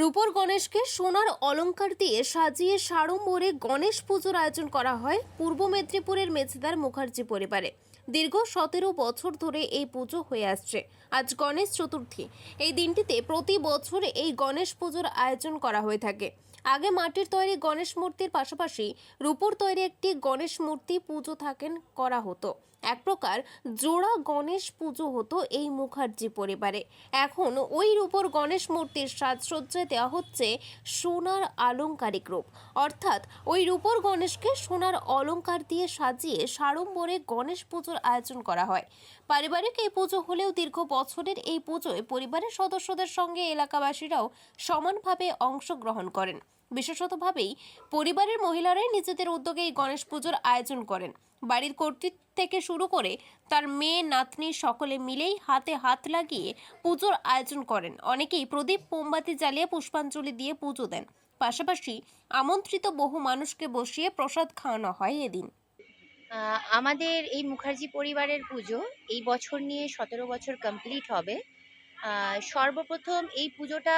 রূপর গণেশকে সোনার অলঙ্কার দিয়ে সাজিয়ে সাড়ম্বরে গণেশ পুজোর আয়োজন করা হয় পূর্ব মেদিনীপুরের মেছেদার মুখার্জি পরিবারে। দীর্ঘ সতেরো বছর ধরে এই পুজো হয়ে আসছে। আজ গণেশ চতুর্থী। এই দিনটিতে প্রতি বছর এই গণেশ পুজোর আয়োজন করা হয়ে থাকে। আগে মাটির তৈরি গণেশ মূর্তির পাশাপাশি রূপোর তৈরি একটি গণেশ মূর্তি পুজো থাকেন করা হতো। এক প্রকার জোড়া গণেশ পুজো হতো এই মুখার্জি পরিবারে। এখন ওই রূপর গণেশ মূর্তির সাজসজ্জায় দেওয়া হচ্ছে সোনার আলংকারিক রূপ। অর্থাৎ ওই রূপর গণেশকে সোনার অলঙ্কার দিয়ে সাজিয়ে সাড়ম্বরে গণেশ পুজোর আয়োজন করা হয়। পারিবারিক এই পুজো হলেও দীর্ঘ বছরের এই পুজোয় পরিবারের সদস্যদের সঙ্গে এলাকাবাসীরাও সমানভাবে অংশগ্রহণ করেন। বিশেষতভাবেই পরিবারের মহিলারাই নিজেদের উদ্যোগে এই গণেশ পুজোর আয়োজন করেন। বাড়ির কর্তৃত্ব থেকে শুরু করে তার মেয়ে, নাতনি সকলে মিলেই হাতে হাত লাগিয়ে পুজোর আয়োজন করেন। অনেকেই প্রদীপ, মোমবাতি জ্বালিয়ে পুষ্পাঞ্জলি দিয়ে পুজো দেন। পাশাপাশি আমন্ত্রিত বহু মানুষকে বসিয়ে প্রসাদ খাওয়ানো হয় এদিন। আমাদের এই মুখার্জি পরিবারের পুজো এই বছর নিয়ে সতেরো বছর কমপ্লিট হবে। সর্বপ্রথম এই পুজোটা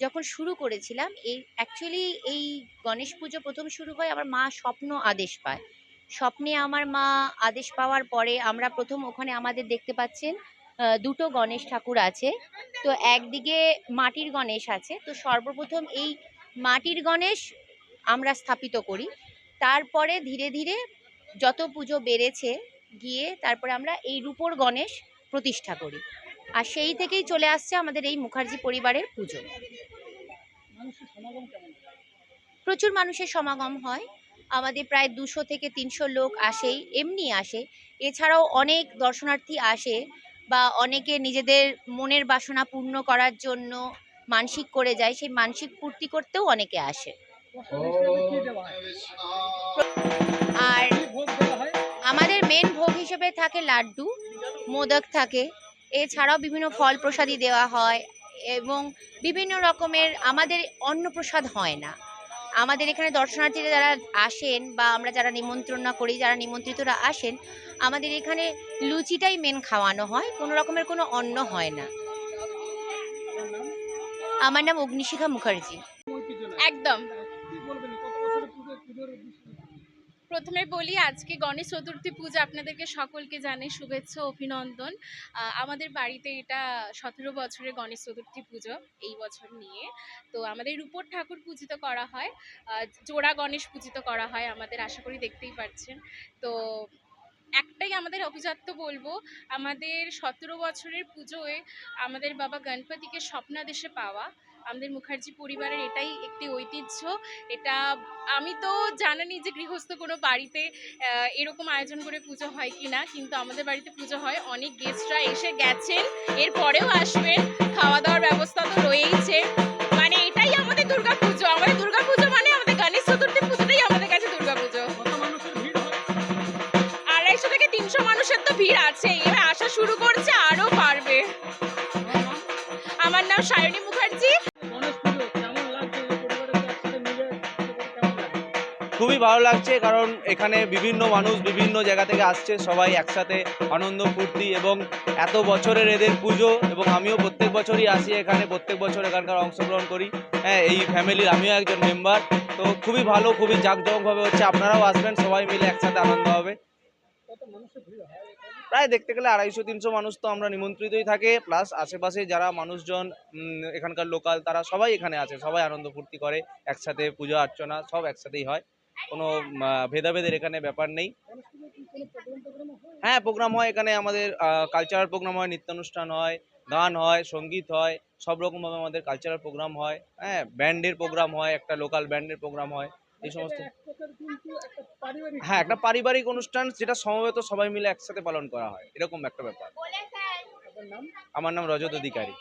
যখন শুরু করেছিলাম এই অ্যাকচুয়ালি এই গণেশ পুজো প্রথম শুরু হয়, আমার মা স্বপ্ন আদেশ পায়। স্বপ্নে আমার মা আদেশ পাওয়ার পরে আমরা প্রথম ওখানে আমাদের দেখতে পাচ্ছেন দুটো গণেশ ঠাকুর আছে। তো একদিকে মাটির গণেশ আছে। তো সর্বপ্রথম এই মাটির গণেশ আমরা স্থাপিত করি। তারপরে ধীরে ধীরে যত পুজো বেড়েছে, গিয়ে তারপরে আমরা এই রূপোর গণেশ প্রতিষ্ঠা করি। আর সেই থেকেই চলে আসছে আমাদের এই মুখার্জি পরিবারের পুজো। প্রচুর মানুষের সমাগম হয়। আমাদের প্রায় দুশো থেকে তিনশো লোক আসেই এমনি আসে। এছাড়াও অনেক দর্শনার্থী আসে বা অনেকে নিজেদের মনের বাসনা পূর্ণ করার জন্য মানসিক করে যায়, সেই মানসিক পূর্তি করতেও অনেকে আসে। আর আমাদের মেন ভোগ হিসেবে থাকে লাড্ডু, মোদক থাকে। এছাড়াও বিভিন্ন ফল প্রসাদি দেওয়া হয় এবং বিভিন্ন রকমের আমাদের অন্নপ্রসাদ হয় না। আমাদের এখানে দর্শনার্থীরা যারা আসেন বা আমরা যারা নিমন্ত্রণ না করি যারা নিমন্ত্রিতরা আসেন আমাদের এখানে লুচিটাই মেন খাওয়ানো হয় কোনো রকমের কোনো অন্ন হয় না। আমার নাম অগ্নিশিখা মুখার্জি। একদম। প্রথমে বলি, আজকে গণেশ চতুর্থী পূজা আপনাদেরকে সকলকে জানাই শুভেচ্ছা, অভিনন্দন। আমাদের বাড়িতে এটা সতেরো বছরের গণেশ চতুর্থী পুজো এই বছর নিয়ে। তো আমাদের রূপর ঠাকুর পূজিত করা হয় জোড়া গণেশ পূজিত করা হয়, আমাদের আশা করি দেখতেই পাচ্ছেন তো একটাই আমাদের অভিজাত্য বলব, আমাদের সতেরো বছরের পুজোয় আমাদের বাবা গণপতিকে স্বপ্নাদেশে পাওয়া আমাদের মুখার্জি পরিবারের এটাই একটি ঐতিহ্য। এটা আমি তো জানি যে গৃহস্থ কোনো বাড়িতে এরকম আয়োজন করে পুজো হয় কি না কিন্তু আমাদের বাড়িতে পুজো হয়। অনেক গেস্টরা এসে গেছেন এরপরেও আসবেন। খাওয়া দাওয়ার ব্যবস্থা তো রয়েইছে। মানে এটাই আমাদের দুর্গা পুজো। আমাদের দুর্গা পুজো মানে আমাদের গণেশ চতুর্থী পুজোটাই আমাদের কাছে দুর্গা পুজো। আড়াইশো থেকে তিনশো মানুষের তো ভিড় আছে এবার আসা শুরু করছে আরও বাড়বে। আমার নাম সায়নী খুবই ভালো লাগছে, কারণ এখানে বিভিন্ন মানুষ বিভিন্ন জায়গা থেকে আসছে, সবাই একসাথে আনন্দ, ফুর্তি এবং এত বছরের এদের পুজো এবং আমিও প্রত্যেক বছরই আসি এখানে, প্রত্যেক বছর এখানকার অংশগ্রহণ করি। হ্যাঁ এই ফ্যামিলির আমিও একজন মেম্বার তো খুবই ভালো, খুবই জাঁকজমকভাবে হচ্ছে আপনারাও আসবেন, সবাই মিলে একসাথে আনন্দ হবে। প্রায় দেখতে গেলে আড়াইশো, তিনশো মানুষ তো আমরা নিমন্ত্রিতই থাকে প্লাস আশেপাশে যারা মানুষজন এখানকার লোকাল, তারা সবাই এখানে আছে সবাই আনন্দ, ফুর্তি করে, একসাথে পূজা, অর্চনা, সব একসাথেই হয়। কোনো ভেদাভেদের এখানে ব্যাপার নেই। হ্যাঁ প্রোগ্রাম হয় এখানে আমাদের কালচারাল প্রোগ্রাম হয় নৃত্যানুষ্ঠান হয় গান হয় সংগীত হয় সব রকমভাবে আমাদের কালচারাল প্রোগ্রাম হয়। হ্যাঁ ব্যান্ডের প্রোগ্রাম হয় একটা লোকাল ব্যান্ডের প্রোগ্রাম হয় এই সমস্ত। হ্যাঁ একটা পারিবারিক অনুষ্ঠান যেটা সমবেত সবাই মিলে একসাথে পালন করা হয় এরকম একটা ব্যাপার। আমার নাম রজত অধিকারী।